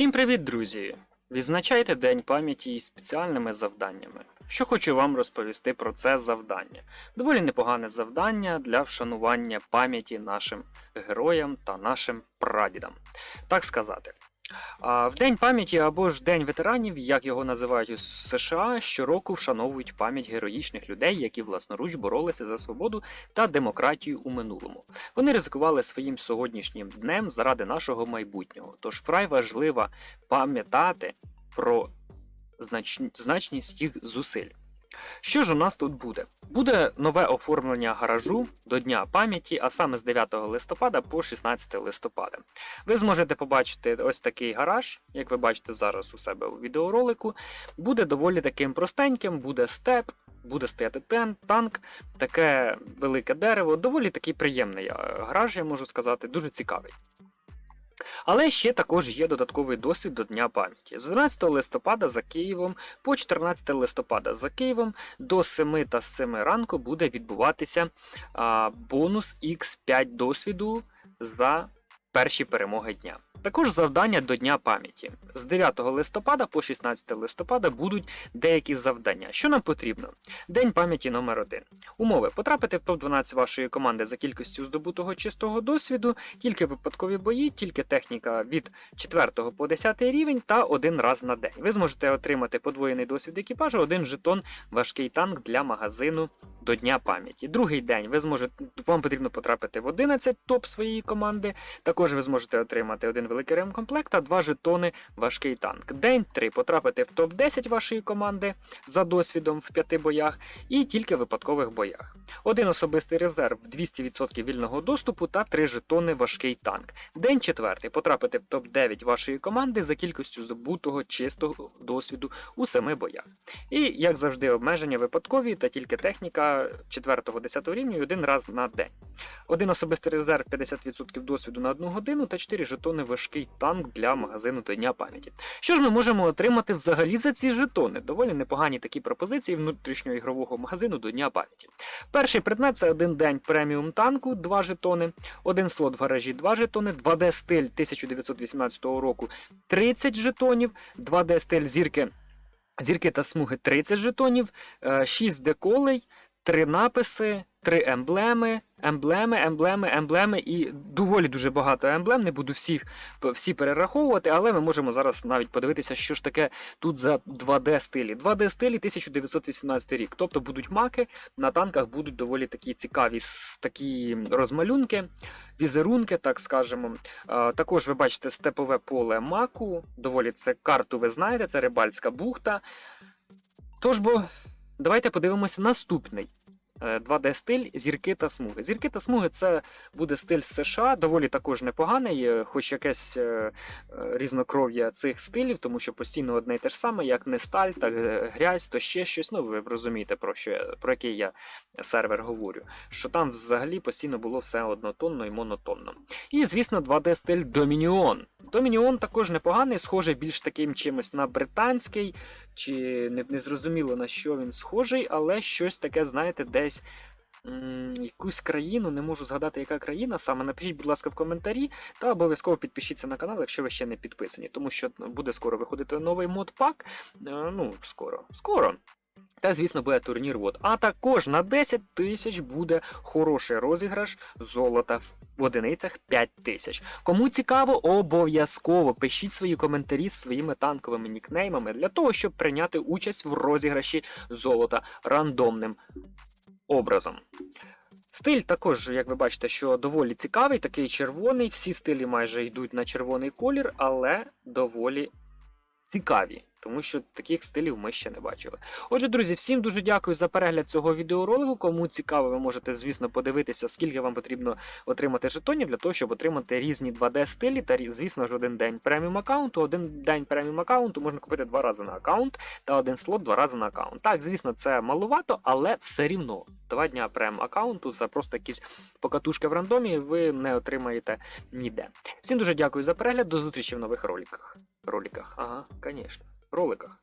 Всім привіт, друзі! Відзначайте День пам'яті із спеціальними завданнями. Що хочу вам розповісти про це завдання. Доволі непогане завдання для вшанування пам'яті нашим героям та нашим прадідам. Так сказати. В День пам'яті або ж День ветеранів, як його називають у США, щороку вшановують пам'ять героїчних людей, які власноруч боролися за свободу та демократію у минулому. Вони ризикували своїм сьогоднішнім днем заради нашого майбутнього. Тож вкрай важливо пам'ятати про знач... значність їх зусиль. Що ж у нас тут буде? Буде нове оформлення гаражу до Дня пам'яті, а саме з 9 листопада по 16 листопада. Ви зможете побачити ось такий гараж, як ви бачите зараз у себе у відеоролику. Буде доволі таким простеньким, буде степ, буде стояти тен, танк, таке велике дерево, доволі такий приємний е, гараж, я можу сказати, дуже цікавий. Але ще також є додатковий досвід до Дня пам'яті. З 11 листопада за Києвом по 14 листопада за Києвом до 7 та 7 ранку буде відбуватися а, бонус X5 досвіду за перші перемоги дня. Також завдання до Дня пам'яті. З 9 листопада по 16 листопада будуть деякі завдання. Що нам потрібно? День пам'яті номер 1 Умови: потрапити в топ-12 вашої команди за кількістю здобутого чистого досвіду, тільки випадкові бої, тільки техніка від 4 по 10 рівень та один раз на день. Ви зможете отримати подвоєний досвід екіпажу, один жетон важкий танк для магазину до Дня пам'яті. Другий день ви зможете вам потрібно потрапити в 11 топ своєї команди. Також ви зможете отримати один великий ремкомплект та два жетони важкий танк. День 3 потрапити в топ-10 вашої команди за досвідом в п'яти боях і тільки в випадкових боях. Один особистий резерв 200% вільного доступу та три жетони важкий танк. День 4 потрапити в топ-9 вашої команди за кількістю забутого чистого досвіду у семи боях. І, як завжди, обмеження випадкові та тільки техніка 4-10 рівня один раз на день. Один особистий резерв 50% досвіду на одну годину та 4 жетони важкий танк для магазину до Дня пам'яті. Що ж ми можемо отримати взагалі за ці жетони? Доволі непогані такі пропозиції внутрішнього ігрового магазину до Дня пам'яті. Перший предмет це один день преміум танку, 2 жетони, один слот в гаражі, 2 жетони, 2D стиль 1918 року 30 жетонів, 2D стиль зірки. Зірки та смуги 30 жетонів, 6 деколей, 3 написи, 3 емблеми, емблеми, емблеми, емблеми і доволі дуже багато емблем. Не буду всіх всі перераховувати, але ми можемо зараз навіть подивитися, що ж таке тут за 2D стилі. 2D стилі 1918 рік. Тобто будуть маки, на танках будуть доволі такі цікаві такі розмалюнки, візерунки, так скажемо. Також ви бачите степове поле маку. Доволі це карту ви знаєте, це рибальська бухта. Тож бо, давайте подивимося наступний. Е, 2D стиль зірки та смуги. Зірки та смуги це буде стиль з США, доволі також непоганий, е, хоч якесь е, е, різнокров'я цих стилів, тому що постійно одне й те ж саме, як не сталь, так е, грязь, то ще щось. Ну, ви розумієте, про що про який я сервер говорю. Що там взагалі постійно було все однотонно і монотонно. І, звісно, 2D стиль Домініон. Домініон також непоганий, схожий більш таким чимось на британський, чи не, не зрозуміло на що він схожий, але щось таке, знаєте, десь. Якусь країну, не можу згадати, яка країна саме. Напишіть, будь ласка, в коментарі, та обов'язково підпишіться на канал, якщо ви ще не підписані, тому що буде скоро виходити новий модпак. Е, Ну, скоро, скоро. Та, звісно, буде турнір. Вот. А також на 10 тисяч буде хороший розіграш золота в- в одиницях 5 тисяч. Кому цікаво, обов'язково пишіть свої коментарі з своїми танковими нікнеймами для того, щоб прийняти участь в розіграші золота рандомним образом. Стиль також, як ви бачите, що доволі цікавий, такий червоний. Всі стилі майже йдуть на червоний колір, але доволі цікаві, тому що таких стилів ми ще не бачили. Отже, друзі, всім дуже дякую за перегляд цього відеоролику. Кому цікаво, ви можете, звісно, подивитися, скільки вам потрібно отримати жетонів для того, щоб отримати різні 2D стилі та, звісно ж, один день преміум аккаунту. Один день преміум аккаунту можна купити два рази на аккаунт та один слот два рази на аккаунт. Так, звісно, це маловато, але все рівно. Два дня прем аккаунту за просто якісь покатушки в рандомі ви не отримаєте ніде. Всім дуже дякую за перегляд. До зустрічі в нових роликах. Роликах, ага, звісно, роликах.